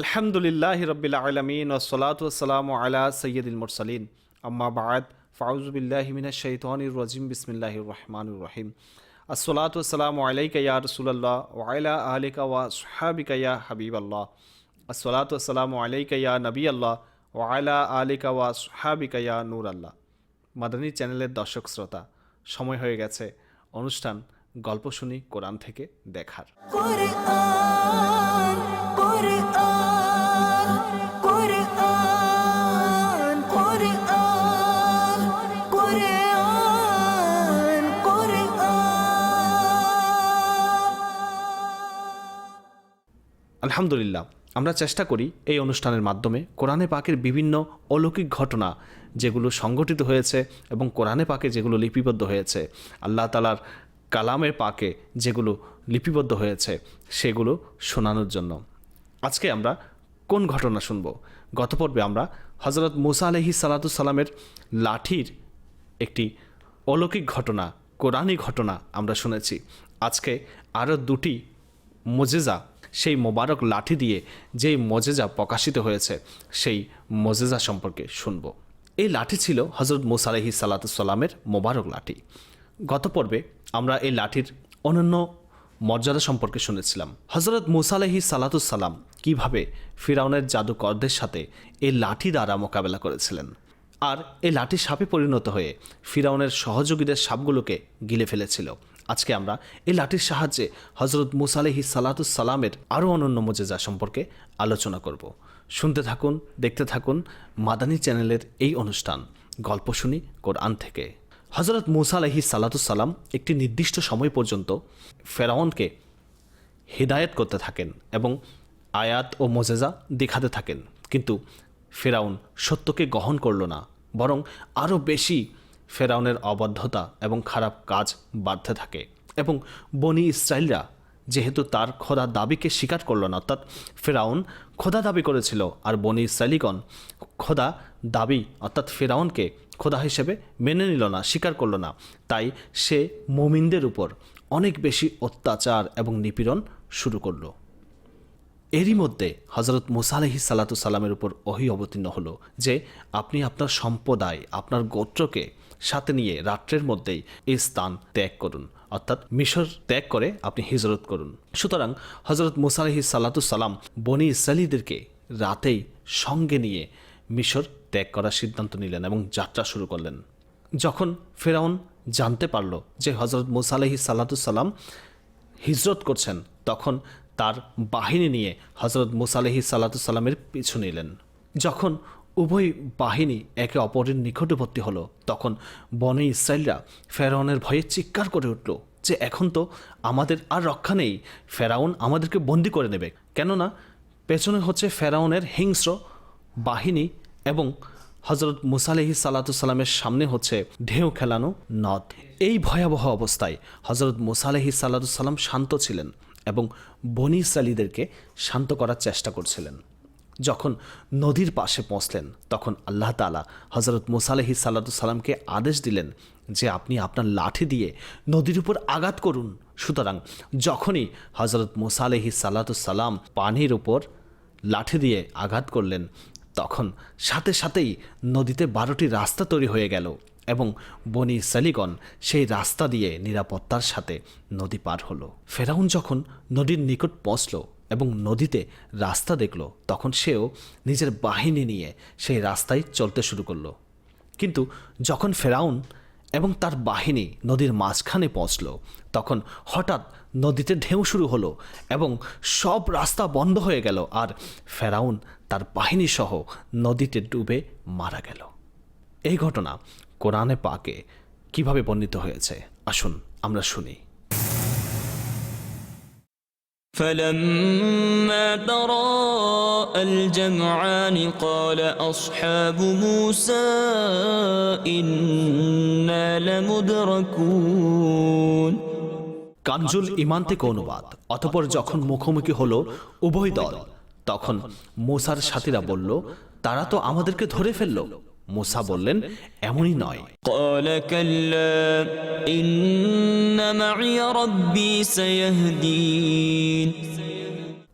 আলহামদুলিল্লাহ রবিল আলমিন ওসলাতাম আলা সৈয়দুল মুরসালিন। আম্মা বাদ ফাউজবিল্লাহমিনা শৈতানির রাজিম বিসমিল্লাহ রহমানুর রহিম। আসসালাতাম আলাইকা ইয়া রসুল্লাহ ওয়াইলা আলিকা ওয়া সুহাবিকা হাবিব আল্লাহ আসসালাতাম আলাইকা নবী আল্লাহ ওয়াইলা আলিকা ওয়া সুহাবিকা নূর আল্লাহ মাদানী চ্যানেলের দর্শক শ্রোতা, সময় হয়ে গেছে। অনুষ্ঠান গল্প শুনি কোরআন থেকে দেখার। আলহামদুলিল্লাহ, আমরা চেষ্টা করি এই অনুষ্ঠানের মাধ্যমে কোরআনে পাকের বিভিন্ন অলৌকিক ঘটনা যেগুলো সংগঠিত হয়েছে এবং কোরআনে পাকে যেগুলো লিপিবদ্ধ হয়েছে, আল্লাহ তালার কালামের পাকে যেগুলো লিপিবদ্ধ হয়েছে, সেগুলো শোনানোর জন্য। আজকে আমরা কোন ঘটনা শুনব? গত পর্বে আমরা হজরত মুসা আলহি সালাতুসাল্লামের লাঠির একটি অলৌকিক ঘটনা, কোরআনী ঘটনা আমরা শুনেছি। আজকে আরও দুটি মজেজা সেই মোবারক লাঠি দিয়ে যেই মজেজা প্রকাশিত হয়েছে, সেই মজেজা সম্পর্কে শুনব। এই লাঠি ছিল হজরত মুসা আলহি সালাতুসাল্লামের মোবারক লাঠি। গত পর্বে আমরা এই লাঠির অনন্য মর্যাদা সম্পর্কে শুনেছিলাম। হজরত মুসা আলহি সালাতুসাল্লাম কীভাবে ফিরাউনের জাদুকরদের সাথে এই লাঠি দ্বারা মোকাবেলা করেছিলেন আর এই লাঠি সাপে পরিণত হয়ে ফিরাউনের সহযোগীদের সাপগুলোকে গিলে ফেলেছিল। আজকে আমরা এই লাঠির সাহায্যে হজরত মুসা আলহি সালাতুসাল্লামের আরও অনন্য মজেজা সম্পর্কে আলোচনা করব। শুনতে থাকুন, দেখতে থাকুন মাদানী চ্যানেলের এই অনুষ্ঠান, গল্প শুনি কোরআন থেকে। হজরত মুসা আলহি সালাতুসাল্লাম একটি নির্দিষ্ট সময় পর্যন্ত ফেরাউনকে হিদায়ত করতে থাকেন এবং আয়াত ও মোজেজা দেখাতে থাকেন। কিন্তু ফেরাউন সত্যকে গ্রহণ করল না, বরং আরও বেশি ফেরাউনের অবাধ্যতা এবং খারাপ কাজ বাড়তে থাকে এবং বনি ইসরায়েলরা যেহেতু তার খোদা দাবিকে স্বীকার করল না, অর্থাৎ ফেরাউন খোদা দাবি করেছিল আর বনি ইসরায়েলিগণ খোদা দাবি, অর্থাৎ ফেরাউনকে খোদা হিসেবে মেনে নিল না, স্বীকার করল না। তাই সে মুমিনদের উপর অনেক বেশি অত্যাচার এবং নিপীড়ন শুরু করল। এরই মধ্যে হজরত মুসা আলহি সাল্লাতু সাল্লামের উপর অহি অবতীর্ণ হলো যে, আপনি আপনার সম্প্রদায়, আপনার গোত্রকে সাথে নিয়ে রাত্রের মধ্যেই এই স্থান ত্যাগ করুন। অর্থাৎ মিশর ত্যাগ করে আপনি হিজরত করুন। সুতরাং হজরত মুসা আলহি সাল্লাতু সাল্লাম বনি ইসরায়েলিদেরকে রাতেই সঙ্গে নিয়ে মিশর ত্যাগ করার সিদ্ধান্ত নিলেন এবং যাত্রা শুরু করলেন। যখন ফেরাউন জানতে পারল যে হজরত মুসা আলহি সাল্লাতু সাল্লাম হিজরত করছেন, তখন তার বাহিনী নিয়ে হজরত মুসা আলহি সাল্লাতুসাল্লামের পিছু নিলেন। যখন উভয় বাহিনী একে অপরের নিকটবর্তী হলো। তখন বনে ইসরায়েলরা ফেরাউনের ভয়ে চিৎকার করে উঠল যে এখন তো আমাদের আর রক্ষা নেই, ফেরাউন আমাদেরকে বন্দি করে নেবে। কেননা পেছনে হচ্ছে ফেরাউনের হিংস্র বাহিনী এবং হজরত মুসালেহি সাল্লাতুসাল্লামের সামনে হচ্ছে ঢেউ খেলানো নদ। এই ভয়াবহ অবস্থায় হজরত মুসালেহি সাল্লাতুসাল্লাম শান্ত ছিলেন এবং বনি ইসরায়েলিদেরকে শান্ত করার চেষ্টা করছিলেন। যখন নদীর পাশে পৌঁছলেন, তখন আল্লাহ তালা হজরত মুসালেহি সাল্লাতুসাল্লামকে আদেশ দিলেন যে আপনি আপনার লাঠি দিয়ে নদীর উপর আঘাত করুন। সুতরাং যখনই হজরত মুসালেহি সাল্লাতুসাল্লাম পানির উপর লাঠি দিয়ে আঘাত করলেন, তখন সাথে সাথেই নদীতে বারোটি রাস্তা তৈরি হয়ে গেল এবং বনি সালিগণ সেই রাস্তা দিয়ে নিরাপত্তার সাথে নদী পার হলো। ফেরাউন যখন নদীর নিকট পৌঁছল এবং নদীতে রাস্তা দেখল, তখন সেও নিজের বাহিনী নিয়ে সেই রাস্তায় চলতে শুরু করল। কিন্তু যখন ফেরাউন এবং তার বাহিনী নদীর মাঝখানে পৌঁছল, তখন হঠাৎ নদীতে ঢেউ শুরু হলো এবং সব রাস্তা বন্ধ হয়ে গেল আর ফেরাউন তার বাহিনী সহ নদীতে ডুবে মারা গেল। এই ঘটনা কোরআনে পাকে কীভাবে বর্ণিত হয়েছে? আসুন আমরা শুনি। فلما تراءى الجمعان قال أصحاب موسى إنا لمدركون কাঞ্জুল ইমান থেকে অনুবাদ অতপর যখন মুখোমুখি হলো উভয় দল তখন মোসার সাথীরা বলল তারা তো আমাদেরকে ধরে ফেলল মোসা বললেন এমনই নয় قال كلا إن معي ربي سيهدين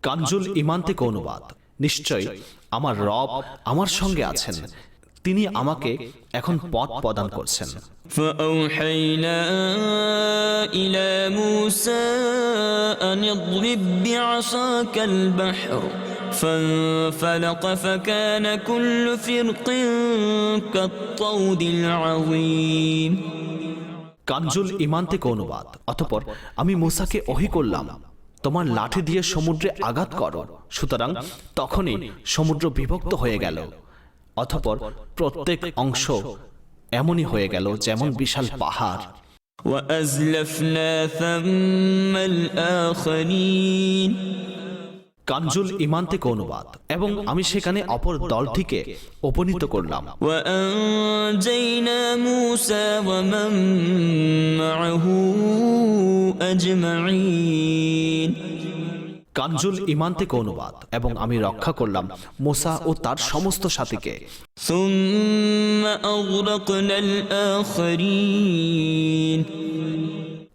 কাঞ্জুল ইমান থেকে অনুবাদ নিশ্চয়ই আমার রব আমার সঙ্গে আছেন তিনি আমাকে এখন পথ প্রদান করছেন فأوحينا إلى موسى أن اضرب بعصاك البحر فانفلق فكان كل فرق كالطود العظيم কাঞ্জুল ইমান থেকে অনুবাদ অতপর আমি মুসাকে ওহি করলাম তোমার লাঠি দিয়ে সমুদ্রে আঘাত করো সুতরাং তখনই সমুদ্র বিভক্ত হয়ে গেল অতপর প্রত্যেক অংশ এমনই হয়ে গেল যেমন বিশাল পাহাড় وأزلفنا ثم الآخرين কাঞ্জুল ইমান থেকে অনুবাদ এবং আমি সেখানে অপর দলটিকে উপনীত করলাম وأنجينا موسى ومن معه أجمعين কাঞ্জুল ইমান থেকে অনুবাদ এবং আমি রক্ষা করলাম মোসা ও তার সমস্ত সাথীকে ثم أغرقنا الآخرين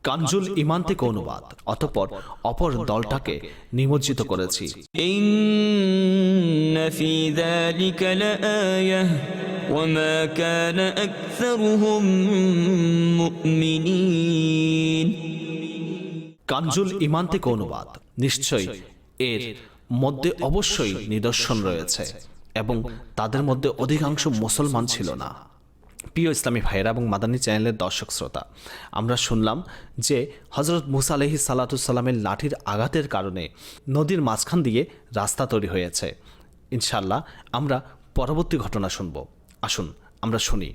কাঞ্জুল ইমান থেকে অনুবাদ অতঃপর অপর দলটাকে নিমজ্জিত করেছি। কাঞ্জুল ইমান থেকে অনুবাদ নিশ্চয় এর মধ্যে অবশ্যই নিদর্শন রয়েছে এবং তাদের মধ্যে অধিকাংশ মুসলমান ছিল না। প্রিয় ইসলামী ভাইয়েরা এবং মাদানী চ্যানেলের দর্শক শ্রোতা, আমরা শুনলাম যে হজরত মুসা আলহি সাল্লাতুসাল্লামের লাঠির আঘাতের কারণে নদীর মাঝখান দিয়ে রাস্তা তৈরি হয়েছে। ইনশাল্লাহ আমরা পরবর্তী ঘটনা শুনব। আসুন, আমরা শুনি।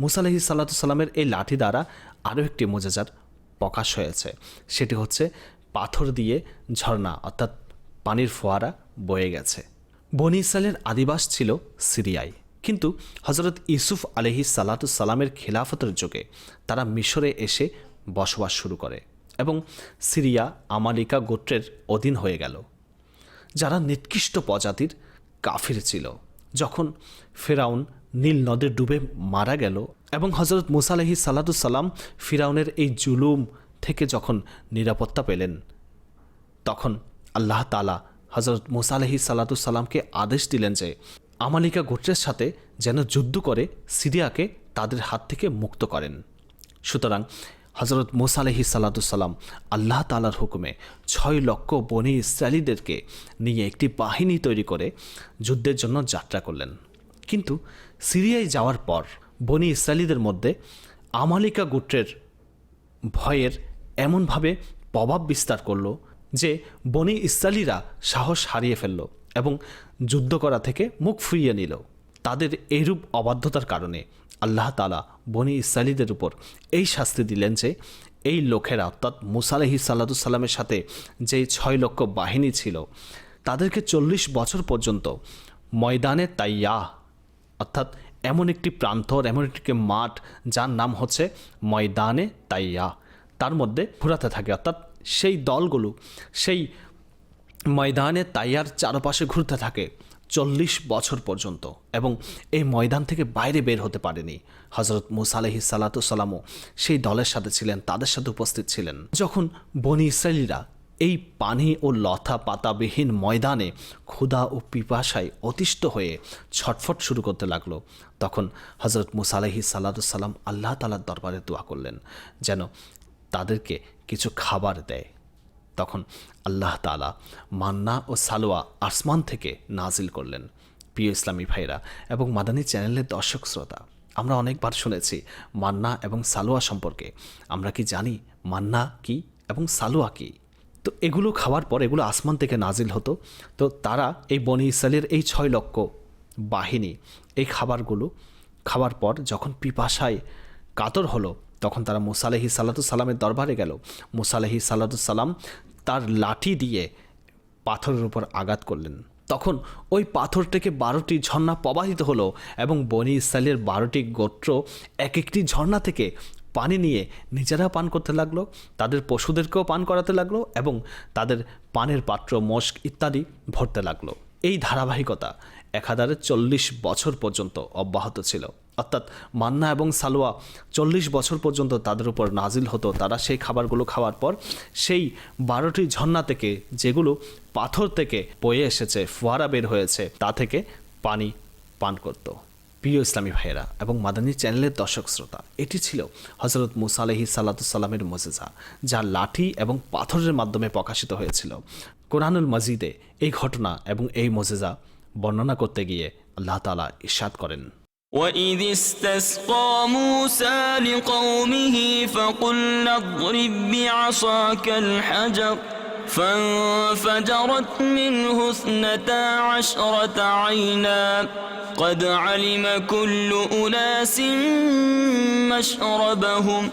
মুসা আলহি সাল্লাতুসাল্লামের এই লাঠি দ্বারা আরও একটি মোজাজার প্রকাশ হয়েছে। সেটি হচ্ছে পাথর দিয়ে ঝর্ণা, অর্থাৎ পানির ফোয়ারা বয়ে গেছে। বনি ইসরায়েলের আদিবাস ছিল সিরিয়ায়। কিন্তু হজরত ইউসুফ আলহি সালাতুসাল্লামের খিলাফতের যুগে তারা মিশরে এসে বসবাস শুরু করে এবং সিরিয়া, আমালিকা গোত্রের অধীন হয়ে গেল। যারা নিকৃষ্ট প্রজাতির কাফির ছিল, যখন ফেরাউন নীল নদে ডুবে মারা গেল এবং হজরত মুসা আলহি সাল্লাতুসাল্লাম ফিরাউনের এই জুলুম থেকে যখন নিরাপত্তা পেলেন, তখন আল্লাহ তালা হজরত মুসা আলহি সাল্লাতুসাল্লামকে আদেশ দিলেন যে আমালিকা গোত্রের সাথে যেন যুদ্ধ করে সিরিয়াকে তাদের হাত থেকে মুক্ত করেন। সুতরাং হজরত মুসা আলহি আল্লাহ তালার হুকুমে ছয় লক্ষ বনি ইসরায়েলিদেরকে নিয়ে একটি বাহিনী তৈরি করে যুদ্ধের জন্য যাত্রা করলেন। কিন্তু সিরিয়ায় যাওয়ার পর বনি ইসরায়েলিদের মধ্যে আমালিকা গোত্রের ভয়ের এমনভাবে প্রভাব বিস্তার করল যে বনি ইসরায়েলিরা সাহস হারিয়ে ফেলল এবং যুদ্ধ করা থেকে মুখ ফুরিয়ে নিল। তাদের এইরূপ অবাধ্যতার কারণে আল্লাহ তালা বনি ইসরায়েলিদের উপর এই শাস্তি দিলেন যে, এই লোকেরা অর্থাৎ মুসালাহি সাল্লাতুসাল্লামের সাথে যে ছয় লক্ষ বাহিনী ছিল, তাদেরকে চল্লিশ বছর পর্যন্ত ময়দানে তাইয়া অর্থাৎ এমন একটি প্রান্তর, এমন একটি মাঠ যার নাম হচ্ছে ময়দানে তাইয়া তার মধ্যে ঘোরাতে থাকে। অর্থাৎ সেই দলগুলো, সেই ময়দানে তাইয়ার চারপাশে ঘুরতে থাকে চল্লিশ বছর পর্যন্ত এবং এই ময়দান থেকে বাইরে বের হতে পারেনি। হজরত মুসা আলহি সাল্লাতুসাল্লামও সেই দলের সাথে ছিলেন, তাদের সাথে উপস্থিত ছিলেন। যখন বনি ইসরায়েলিরা এই পানি ও লতা পাতাবিহীন ময়দানে ক্ষুধা ও পিপাসায় অতিষ্ঠ হয়ে ছটফট শুরু করতে লাগল, তখন হজরত মুসা আলহি সাল্লাতুসাল্লাম আল্লাহ তালার দরবারে দোয়া করলেন, যেন তাদেরকে কিছু খাবার দেয়। তখন আল্লাহ তালা মান্না ও সালোয়া আসমান থেকে নাজিল করলেন। প্রিয় ইসলামী ভাইরা এবং মাদানী চ্যানেলের দর্শক শ্রোতা, আমরা অনেকবার শুনেছি মান্না এবং সালোয়া সম্পর্কে। আমরা কি জানি মান্না কি এবং সালোয়া কি? তো এগুলো খাওয়ার পর এগুলো আসমান থেকে নাজিল হতো। তো তারা এই বনি ইসরায়েলের এই ছয় লক্ষ বাহিনী এই খাবারগুলো খাওয়ার পর যখন পিপাসায় কাতর হলো, তখন তারা মুসালেহি সাল্লাতু সাল্লামের দরবারে গেল। মুসালেহি সাল্লাতু সাল্লাম তার লাঠি দিয়ে পাথরের উপর আঘাত করলেন। তখন ওই পাথর থেকে বারোটি ঝর্ণা প্রবাহিত হলো এবং বনি ইসরায়েলের বারোটি গোত্র এক একটি ঝর্ণা থেকে পানি নিয়ে নিজেরা পান করতে লাগল, তাদের পশুদেরকেও পান করাতে লাগল এবং তাদের পানের পাত্র, মস্ক ইত্যাদি ভরতে লাগল। এই ধারাবাহিকতা একাধারে চল্লিশ বছর পর্যন্ত অব্যাহত ছিল। অর্থাৎ মান্না এবং সালোয়া চল্লিশ বছর পর্যন্ত তাদের উপর নাজিল হতো। তারা সেই খাবারগুলো খাওয়ার পর সেই বারোটি ঝর্ণা থেকে যেগুলো পাথর থেকে বয়ে এসেছে, ফোয়ারা বের হয়েছে, তা থেকে পানি পান করত। প্রিয় ইসলামী ভাইয়েরা এবং মাদানী চ্যানেলের দর্শক শ্রোতা, এটি ছিল হজরত মুসা আলহি সাল্লাতুসাল্লামের মজেজা, যা লাঠি এবং পাথরের মাধ্যমে প্রকাশিত হয়েছিল। কোরআনুল মজিদে এই ঘটনা এবং এই মজেজা বর্ণনা করতে গিয়ে আল্লাহ তালা ইরশাদ করেন। وإذ استسقى موسى لقومه فقلنا اضرب بعصاك الحجر فانفجرت منه اثنتا عشرة عينا قد علم كل أناس مشربهم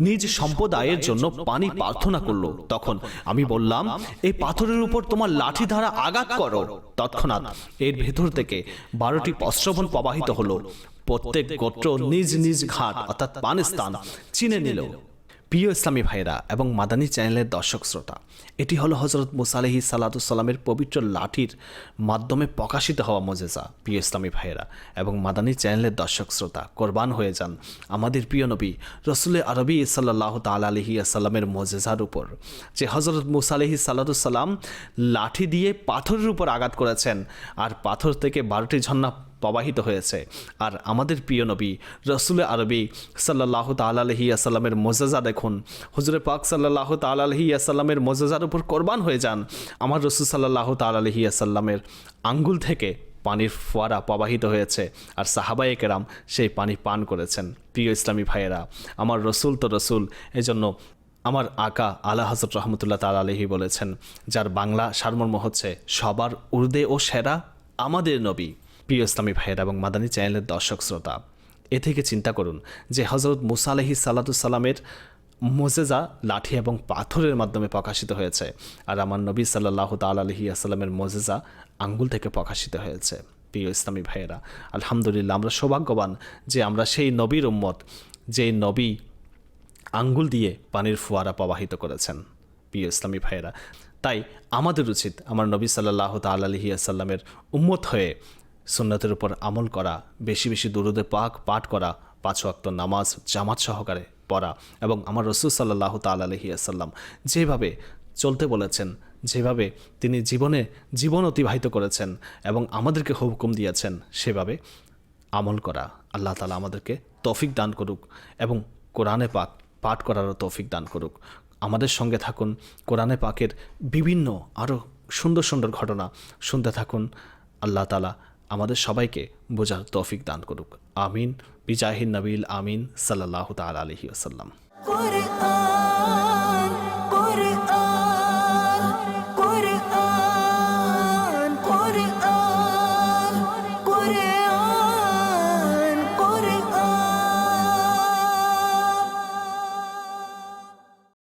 নিজ সম্প্রদায়ের জন্য পানি প্রার্থনা করল। তখন আমি বললাম, এই পাথরের উপর তোমার লাঠি দ্বারা আঘাত করো। তৎক্ষণাৎ এর ভেতর থেকে বারোটি পশ্রবণ প্রবাহিত হলো। প্রত্যেক গোত্র নিজ নিজ ঘাট, অর্থাৎ পানিস্তান চিনে নিল। প্রিয় ইসলামী ভাইরা এবং মাদানী চ্যানেলের দর্শক শ্রোতা, এটি হলো হজরত মুসালেহি সাল্লাতুসাল্লামের পবিত্র লাঠির মাধ্যমে প্রকাশিত হওয়া মজেজা, প্রিয় ইসলামী ভাইয়েরা এবং মাদানী চ্যানেলের দর্শক শ্রোতা, কোরবান হয়ে যান আমাদের প্রিয় নবী রসুলের আরবি সাল্লাহ তাল আলহি আসাল্লামের মজেজার উপর, যে হজরত মুসালেহি সাল্লাতুসাল্লাম লাঠি দিয়ে পাথরের উপর আঘাত করেছেন আর পাথর থেকে বারোটি ঝর্ণা প্রবাহিত হয়েছে। আর আমাদের প্রিয় নবী রসুল আরবি সাল্লাহ তালহি আসাল্লামের মোজাজা দেখুন। হুজুরে পাক সাল্লাহ তালহি আসাল্লামের মোজাজার উপর কোরবান হয়ে যান। আমার রসুল সাল্লাহ তালহি আসাল্লামের আঙ্গুল থেকে পানির ফোয়ারা প্রবাহিত হয়েছে আর সাহাবায়ে কেরাম সেই পানি পান করেছেন। প্রিয় ইসলামী ভাইয়েরা, আমার রসুল তো রসুল, এজন্য আমার আকা আলা হজরত রহমতুল্লাহ তাল আলহি বলেছেন, যার বাংলা সারমর্ম হচ্ছে, সবার উর্দে ও সেরা আমাদের নবী। প্রিয় ইসলামী ভাইয়ের এবং মাদানী চ্যানেলের দর্শক শ্রোতা, এ থেকে চিন্তা করুন যে হজরত মুসা আলহি সাল্লাতুসাল্লামের মোজেজা লাঠি এবং পাথরের মাধ্যমে প্রকাশিত হয়েছে আর আমার নবী সাল্লাহ তাল আলহি আসাল্লামের মোজেজা আঙ্গুল থেকে প্রকাশিত হয়েছে। প্রিয় ইসলামী ভাইয়েরা, আলহামদুলিল্লাহ আমরা সৌভাগ্যবান যে আমরা সেই নবীর উম্মত যে নবী আঙ্গুল দিয়ে পানির ফোয়ারা প্রবাহিত করেছেন। প্রিয় ইসলামী ভাইয়েরা, তাই আমাদের উচিত আমার নবী সাল্লাহ তাল আলহি আসাল্লামের উম্মত হয়ে সুন্নতের উপর আমল করা, বেশি বেশি দুরুদে পাক পাঠ করা, পাঁচ ওয়াক্ত নামাজ জামাত সহকারে পড়া এবং আমার রসুল সাল্লাহ তাল আলহি আসাল্লাম যেভাবে চলতে বলেছেন, যেভাবে তিনি জীবনে জীবন অতিবাহিত করেছেন এবং আমাদেরকে হুকুম দিয়েছেন, সেভাবে আমল করা আল্লাহ তালা আমাদেরকে তৌফিক দান করুক এবং কোরআনে পাক পাঠ করারও তৌফিক দান করুক। আমাদের সঙ্গে থাকুন, কোরআনে পাকের বিভিন্ন আরও সুন্দর সুন্দর ঘটনা শুনতে থাকুন। আল্লাহ তালা আমাদের সবাইকে বোঝার তৌফিক দান করুক। আমিন। বিজাহিন নবীল আমিন সাল্লাহ তাল আলহি আসাল্লাম